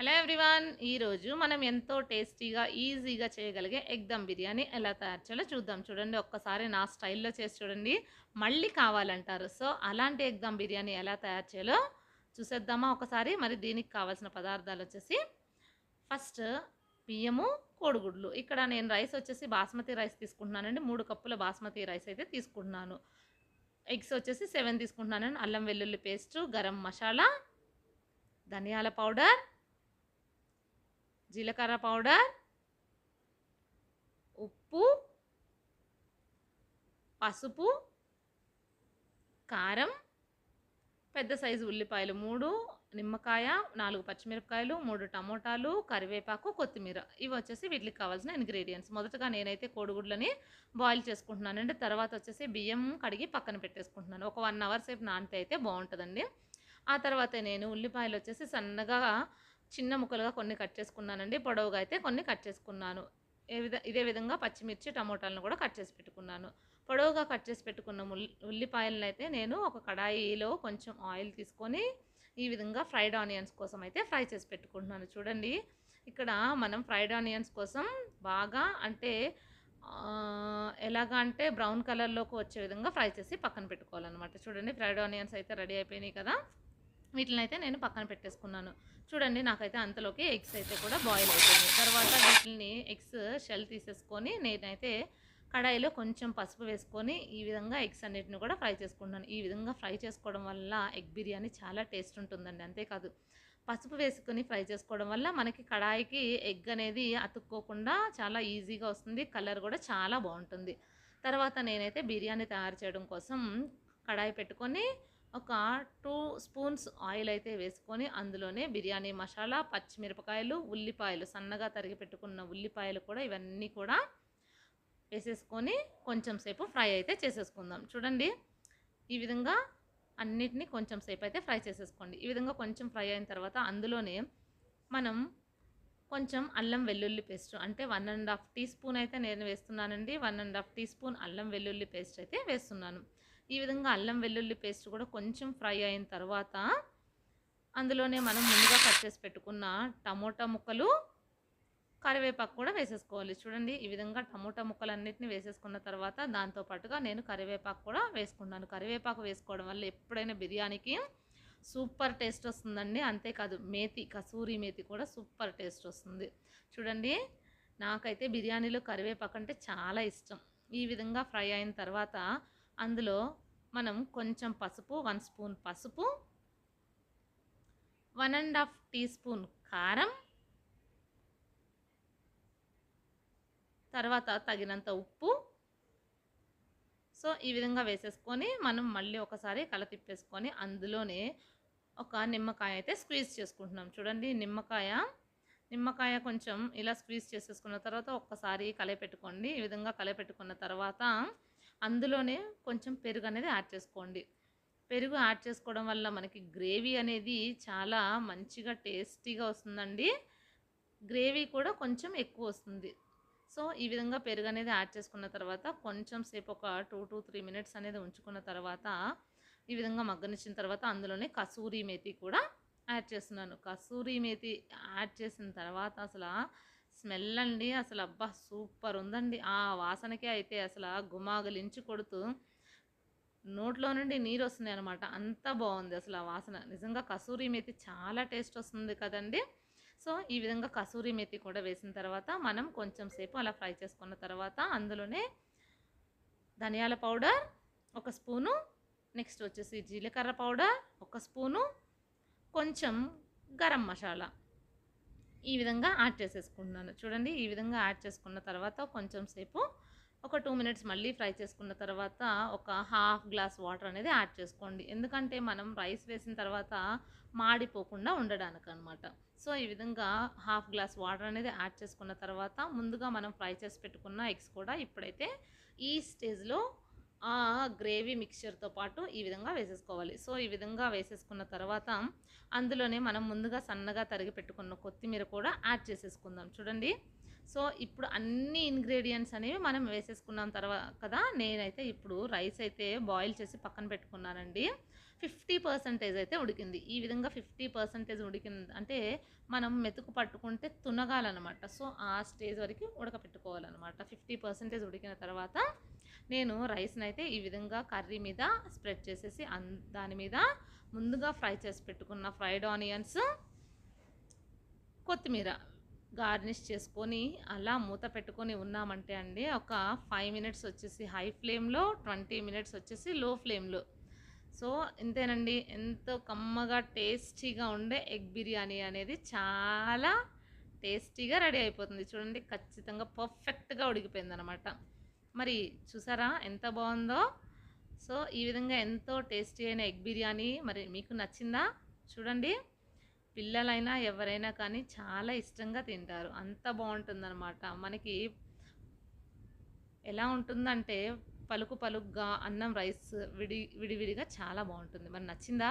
Hello everyone ఈరోజు మనం ఎంతో టేస్టీగా ఈజీగా చేయగలిగే ఎగ్ దమ్ బిర్యానీ ఎలా తయారు చేయాలో చూద్దాం. చూడండి ఒక్కసారి నా స్టైల్లో చేసి చూడండి. మళ్ళీ కావాలంటారు. సో అలాంటి ఎగ్ దమ్ బిర్యానీ ఎలా తయారు చేయాలో చూసేద్దామా ఒకసారి. మరి దీనికి కావాల్సిన పదార్థాలు వచ్చేసి ఫస్ట్ బియ్యము కోడిగుడ్లు. ఇక్కడ నేను రైస్ వచ్చేసి బాస్మతి రైస్ తీసుకుంటున్నానండి. మూడు కప్పుల బాస్మతి రైస్ అయితే తీసుకుంటున్నాను. ఎగ్స్ వచ్చేసి సెవెన్ తీసుకుంటున్నానండి. అల్లం వెల్లుల్లి పేస్టు గరం మసాలా ధనియాల పౌడర్ జీలకర్ర పౌడర్ ఉప్పు పసుపు కారం పెద్ద సైజు ఉల్లిపాయలు మూడు నిమ్మకాయ నాలుగు పచ్చిమిరపకాయలు మూడు టమోటాలు కరివేపాకు కొత్తిమీర. ఇవి వచ్చేసి వీటికి కావాల్సిన ఇంగ్రీడియంట్స్ మొదటగా నేనైతే కోడిగుడ్లని బాయిల్ చేసుకుంటున్నానండి. తర్వాత వచ్చేసి బియ్యం కడిగి పక్కన పెట్టేసుకుంటున్నాను. ఒక వన్ అవర్ సేపు నానితే అయితే బాగుంటుందండి. ఆ తర్వాత నేను ఉల్లిపాయలు వచ్చేసి సన్నగా చిన్న ముక్కలుగా కొన్ని కట్ చేసుకున్నానండి. పొడవుగా అయితే కొన్ని కట్ చేసుకున్నాను. ఏ విధ ఇదే విధంగా పచ్చిమిర్చి టమోటాలను కూడా కట్ చేసి పెట్టుకున్నాను. పొడవుగా కట్ చేసి పెట్టుకున్న ఉల్లిపాయలను అయితే నేను ఒక కడాయిలో కొంచెం ఆయిల్ తీసుకొని ఈ విధంగా ఫ్రైడ్ ఆనియన్స్ కోసం అయితే ఫ్రై చేసి పెట్టుకుంటున్నాను. చూడండి ఇక్కడ మనం ఫ్రైడ్ ఆనియన్స్ కోసం బాగా అంటే ఎలాగా అంటే బ్రౌన్ కలర్లోకి వచ్చే విధంగా ఫ్రై చేసి పక్కన పెట్టుకోవాలన్నమాట. చూడండి ఫ్రైడ్ ఆనియన్స్ అయితే రెడీ అయిపోయినాయి కదా. వీటిని అయితే నేను పక్కన పెట్టేసుకున్నాను. చూడండి నాకైతే అంతలోకి ఎగ్స్ అయితే కూడా బాయిల్ అయిపోయింది తర్వాత వీటిని ఎగ్స్ షెల్ తీసేసుకొని నేనైతే కడాయిలో కొంచెం పసుపు వేసుకొని ఈ విధంగా ఎగ్స్ అన్నిటిని కూడా ఫ్రై చేసుకుంటున్నాను. ఈ విధంగా ఫ్రై చేసుకోవడం వల్ల ఎగ్ బిర్యానీ చాలా టేస్ట్ ఉంటుందండి అంతేకాదు. పసుపు వేసుకొని ఫ్రై చేసుకోవడం వల్ల మనకి కడాయికి ఎగ్ అనేది అతుక్కోకుండా చాలా ఈజీగా వస్తుంది కలర్ కూడా చాలా బాగుంటుంది. తర్వాత నేనైతే బిర్యానీ తయారు చేయడం కోసం కడాయి పెట్టుకొని ఒక టూ స్పూన్స్ ఆయిల్ అయితే వేసుకొని అందులోనే బిర్యానీ మసాలా పచ్చిమిరపకాయలు ఉల్లిపాయలు సన్నగా తరిగి పెట్టుకున్న ఉల్లిపాయలు కూడా ఇవన్నీ కూడా వేసేసుకొని కొంచెం సేపు ఫ్రై అయితే చేసేసుకుందాం. చూడండి ఈ విధంగా అన్నిటినీ కొంచెం సేపు అయితే ఫ్రై చేసేసుకోండి. ఈ విధంగా కొంచెం ఫ్రై అయిన తర్వాత అందులోనే మనం కొంచెం అల్లం వెల్లుల్లి పేస్ట్ అంటే one and half teaspoon అయితే నేను వేస్తున్నానండి. One and half teaspoon అల్లం వెల్లుల్లి పేస్ట్ అయితే వేస్తున్నాను. ఈ విధంగా అల్లం వెల్లుల్లి పేస్ట్ కూడా కొంచెం ఫ్రై అయిన తర్వాత అందులోనే మనం ముందుగా కట్ చేసి పెట్టుకున్న టమోటా ముక్కలు కరివేపాకు కూడా వేసేసుకోవాలి. చూడండి ఈ విధంగా టమోటా ముక్కలన్నిటిని వేసేసుకున్న తర్వాత దాంతో పాటుగా నేను కరివేపాకు కూడా వేసుకున్నాను. కరివేపాకు వేసుకోవడం వల్ల ఎప్పుడైనా బిర్యానీకి సూపర్ టేస్ట్ వస్తుందండి. అంతేకాదు మేతి కసూరి మేతి కూడా సూపర్ టేస్ట్ వస్తుంది. చూడండి నాకైతే బిర్యానీలో కరివేపాకు అంటే చాలా ఇష్టం. ఈ విధంగా ఫ్రై అయిన తర్వాత అందులో మనం కొంచెం పసుపు వన్ స్పూన్ పసుపు one and half teaspoon కారం తర్వాత తగినంత ఉప్పు. సో ఈ విధంగా వేసేసుకొని మనం మళ్ళీ ఒకసారి కల తిప్పేసుకొని అందులోనే ఒక నిమ్మకాయ అయితే స్క్వీజ్ చేసుకుంటున్నాం. చూడండి నిమ్మకాయ. నిమ్మకాయ కొంచెం ఇలా స్క్వీజ్ చేసేసుకున్న తర్వాత ఒక్కసారి కలపెట్టుకోండి ఈ విధంగా కలపెట్టుకున్న తర్వాత అందులోనే కొంచెం పెరుగు అనేది యాడ్ చేసుకోండి. పెరుగు యాడ్ చేసుకోవడం వల్ల మనకి గ్రేవీ అనేది చాలా మంచిగా టేస్టీగా వస్తుందండి. గ్రేవీ కూడా కొంచెం ఎక్కువ వస్తుంది. సో ఈ విధంగా పెరుగు అనేది యాడ్ చేసుకున్న తర్వాత కొంచెం సేపు ఒక టూ టు త్రీ మినిట్స్ అనేది ఉంచుకున్న తర్వాత ఈ విధంగా మగ్గనిచ్చిన తర్వాత అందులోనే కసూరి మేతి కూడా యాడ్ చేస్తున్నాను. కసూరి మేతి యాడ్ చేసిన తర్వాత అసలు స్మెల్ అండి అసలు అబ్బా సూపర్ ఉందండి ఆ వాసనకే అయితే అసలు గుమాగలించి కొడుతూ నోట్లో నుండి నీరు వస్తుంది అనమాట అంత బాగుంది అసలు ఆ వాసన. నిజంగా కసూరి మేతి చాలా టేస్ట్ వస్తుంది కదండి. సో ఈ విధంగా కసూరి మేతి కూడా వేసిన తర్వాత మనం కొంచెం సేపు అలా ఫ్రై చేసుకున్న తర్వాత అందులోనే ధనియాల పౌడర్ ఒక స్పూను నెక్స్ట్ వచ్చేసి జీలకర్ర పౌడర్ ఒక స్పూను కొంచెం గరం మసాలా. ఈ విధంగా యాడ్ చేసేసుకుంటున్నాను. చూడండి ఈ విధంగా యాడ్ చేసుకున్న తర్వాత కొంచెం సేపు ఒక టూ మినిట్స్ మళ్ళీ ఫ్రై చేసుకున్న తర్వాత ఒక హాఫ్ గ్లాస్ వాటర్ అనేది యాడ్ చేసుకోండి. ఎందుకంటే మనం రైస్ వేసిన తర్వాత మాడిపోకుండా ఉండడానికి అనమాట సో ఈ విధంగా హాఫ్ గ్లాస్ వాటర్ అనేది యాడ్ చేసుకున్న తర్వాత ముందుగా మనం ఫ్రై చేసి పెట్టుకున్న ఎగ్స్ కూడా ఇప్పుడైతే ఈ స్టేజ్లో ఆ గ్రేవీ మిక్చర్తో పాటు ఈ విధంగా వేసేసుకోవాలి. సో ఈ విధంగా వేసేసుకున్న తర్వాత అందులోనే మనం ముందుగా సన్నగా తరిగి పెట్టుకున్న కొత్తిమీర కూడా యాడ్ చేసేసుకుందాం. చూడండి. సో ఇప్పుడు అన్ని ఇంగ్రీడియంట్స్ అనేవి మనం వేసేసుకున్నాం తర్వాత కదా? నేనైతే ఇప్పుడు రైస్ అయితే బాయిల్ చేసి పక్కన పెట్టుకున్నానండి. ఫిఫ్టీ పర్సెంటేజ్ అయితే ఉడికింది. ఈ విధంగా ఫిఫ్టీ పర్సెంటేజ్ ఉడికింది అంటే మనం మెతుకు పట్టుకుంటే తునగాలన్నమాట. సో ఆ స్టేజ్ వరకు ఉడకపెట్టుకోవాలన్నమాట. ఫిఫ్టీ పర్సెంటేజ్ ఉడికిన తర్వాత నేను రైస్ని అయితే ఈ విధంగా కర్రీ మీద స్ప్రెడ్ చేసేసి అన్ దాని మీద ముందుగా ఫ్రై చేసి పెట్టుకున్న ఫ్రైడ్ ఆనియన్స్ కొత్తిమీర గార్నిష్ చేసుకొని అలా మూత పెట్టుకొని ఉన్నామంటే అండి ఒక ఫైవ్ మినిట్స్ వచ్చేసి హై ఫ్లేమ్లో ట్వంటీ మినిట్స్ వచ్చేసి లో ఫ్లేమ్లో. సో ఇంతేనండి. ఎంతో కమ్మగా టేస్టీగా ఉండే ఎగ్ బిర్యానీ అనేది చాలా టేస్టీగా రెడీ అయిపోతుంది. చూడండి ఖచ్చితంగా పర్ఫెక్ట్గా ఉడికిపోయింది అనమాట మరి చూసారా ఎంత బాగుందో? సో ఈ విధంగా ఎంతో టేస్టీ అయిన ఎగ్ బిర్యానీ మరి మీకు నచ్చిందా? చూడండి. పిల్లలైనా ఎవరైనా కానీ చాలా ఇష్టంగా తింటారు. అంత బాగుంటుందన్నమాట. మనకి ఎలా ఉంటుందంటే పలుకు పలుకుగా అన్నం రైస్ విడి విడివిడిగా చాలా బాగుంటుంది. మరి నచ్చిందా?